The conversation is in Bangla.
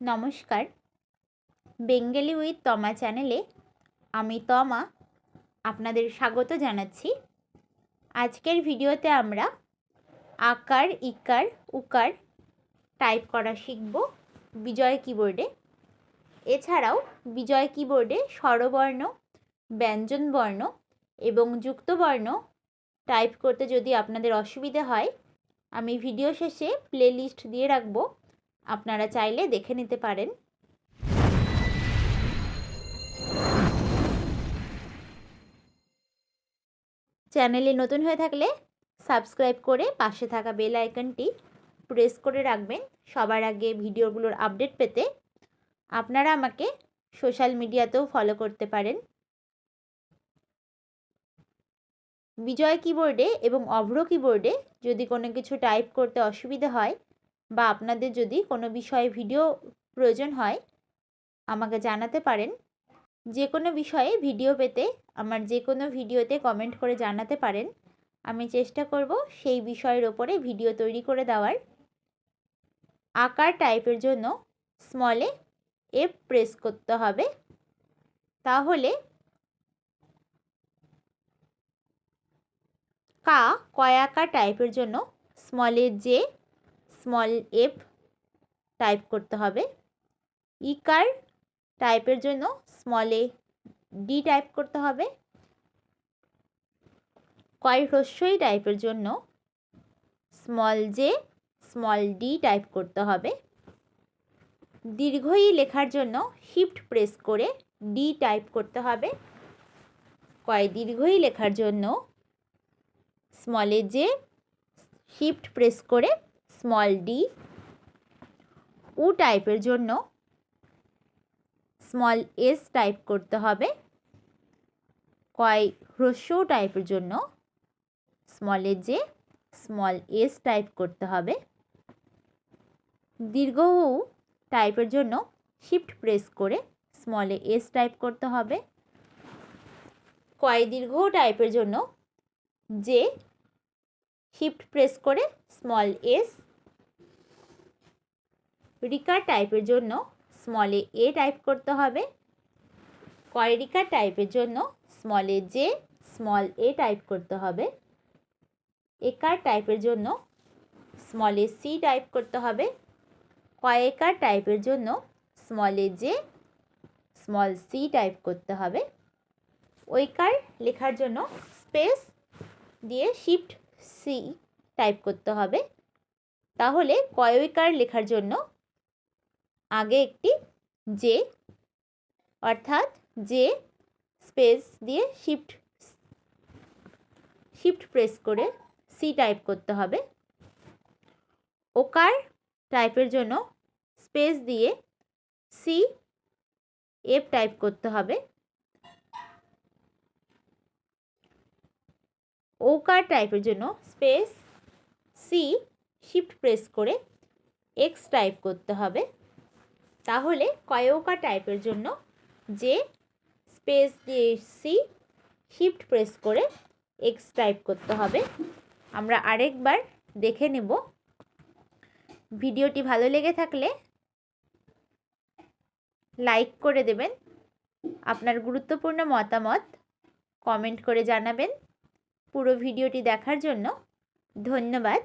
নমস্কার। বেঙ্গলি উইথ তমা চ্যানেলে আমি তমা আপনাদের স্বাগত জানাচ্ছি। আজকের ভিডিওতে আমরা আকার, ইকার, উকার টাইপ করা শিখব বিজয় কিবোর্ডে। এছাড়াও বিজয় কিবোর্ডে স্বরবর্ণ, ব্যঞ্জনবর্ণ এবং যুক্তবর্ণ টাইপ করতে যদি আপনাদের অসুবিধে হয়, আমি ভিডিও শেষে প্লেলিস্ট দিয়ে রাখব। আপনারা চাইলে দেখে নিতে পারেন। চ্যানেলে নতুন হয়ে থাকলে সাবস্ক্রাইব করে পাশে থাকা বেল আইকনটি প্রেস করে রাখবেন। সবার আগে ভিডিওগুলোর আপডেট পেতে আপনারা আমাকে সোশ্যাল মিডিয়াতেও ফলো করতে পারেন। বিজয় কিবোর্ডে এবং অভ্র কিবোর্ডে যদি কোনো কিছু টাইপ করতে অসুবিধা হয় বা আপনাদের যদি কোনো বিষয়ে ভিডিও প্রয়োজন হয়, আমাকে জানাতে পারেন। যে কোনো বিষয়ে ভিডিও পেতে আমার যে কোনো ভিডিওতে কমেন্ট করে জানাতে পারেন। আমি চেষ্টা করব সেই বিষয়ের ওপরে ভিডিও তৈরি করে দেওয়ার। আকার টাইপের জন্য স্মলে এফ প্রেস করতে হবে। তাহলে কা কয়াকার টাইপের জন্য স্মলের যে স্মল এফ টাইপ করতে হবে। ইকার টাইপের জন্য স্মল এ ডি টাইপ করতে হবে। কয় হ্রস্বই টাইপের জন্য small J small D type করতে হবে। দীর্ঘই লেখার জন্য শিফট প্রেস করে ডি টাইপ করতে হবে। কয় দীর্ঘই লেখার জন্য স্মলে জে শিফট প্রেস করে স্মল ডি উ টাইপের জন্য স্মল এস টাইপ করতে হবে, কয় হ্রস্ব টাইপের জন্য small A J small S type করতে হবে, দীর্ঘ উ টাইপের জন্য শিফট প্রেস করে স্মল এস টাইপ করতে হবে, কয় দীর্ঘ টাইপের জন্য যে শিফট প্রেস করে স্মল এস রিকার টাইপের জন্য স্মলে এ টাইপ করতে হবে। কয়রিকার টাইপের জন্য স্মলে জে স্মল এ টাইপ করতে হবে। একার টাইপের জন্য স্মলে সি টাইপ করতে হবে। কয়েকার টাইপের জন্য স্মলে জে স্মল সি টাইপ করতে হবে। ওইকার লেখার জন্য স্পেস দিয়ে শিফট সি টাইপ করতে হবে। তাহলে কয়েকার লেখার জন্য আগে একটি জে অর্থাৎ জে স্পেস দিয়ে শিফট শিফট প্রেস করে সি টাইপ করতে হবে। ওকার টাইপের জন্য স্পেস দিয়ে সি এফ টাইপ করতে হবে। ওকার টাইপের জন্য স্পেস সি শিফট প্রেস করে এক্স টাইপ করতে হবে। তাহলে কয়োকা টাইপের জন্য যে স্পেস দিয়ে সি শিফট প্রেস করে এক্স টাইপ করতে হবে। আমরা আরেকবার দেখে নেব। ভিডিওটি ভালো লেগে থাকলে লাইক করে দেবেন। আপনার গুরুত্বপূর্ণ মতামত কমেন্ট করে জানাবেন। পুরো ভিডিওটি দেখার জন্য ধন্যবাদ।